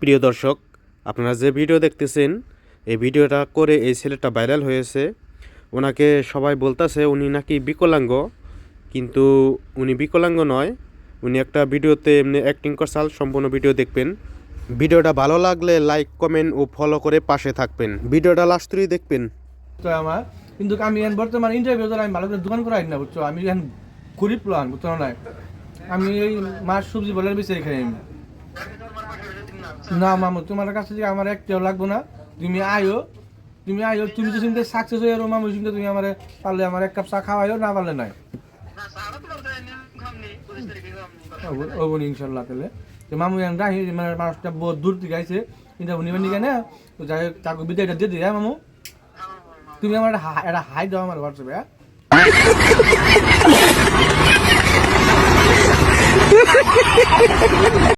প্রিয় দর্শক, আপনারা যে ভিডিও দেখতেছেন, এই ভিডিওটা করে এই ছেলেটা ভাইরাল হয়েছে। ওনাকে সবাই বলতাছে উনি নাকি বিকলাঙ্গ, কিন্তু উনি বিকলাঙ্গ নয়। উনি একটা ভিডিওতে এমনি অ্যাক্টিং করছাল সম্পূর্ণ ভিডিও দেখবেন। ভিডিওটা ভালো লাগলে লাইক কমেন্ট ও ফলো করে পাশে থাকবেন। ভিডিওটা লাস্ট দেখবেন। তো আমার, কিন্তু আমি বর্তমান ইন্টারভিউ আমি ভালো করে দোকান করাই না, বুঝছ? আমি গরিব প্লান বুঝছ আমি এই মাছ, সবজি বলে বেশি খাই আমি। না মামু, তোমার কাছে থেকে আমার একটাও লাগবো না, তুমি আয়ো তুমি আয়ো, তুমি তো চিন্তা সাকসেস হয়ে যাব মামু চিন্তা তুমি আমার পারলে আমার এক কাপ চা খাওয়াইও না পারলে নাই। অবনি ইনশাল্লাহ তাহলে। তো মামু এখন রাহি মানে মানুষটা বহুত দূর থেকে আইছে, কিন্তু উনি মানে কেন? তো যাই হোক, তাকে বিদায়টা দিয়ে দিই হ্যাঁ মামু? তুমি আমার একটা হাই দাও আমার হোয়াটসঅ্যাপে হ্যাঁ?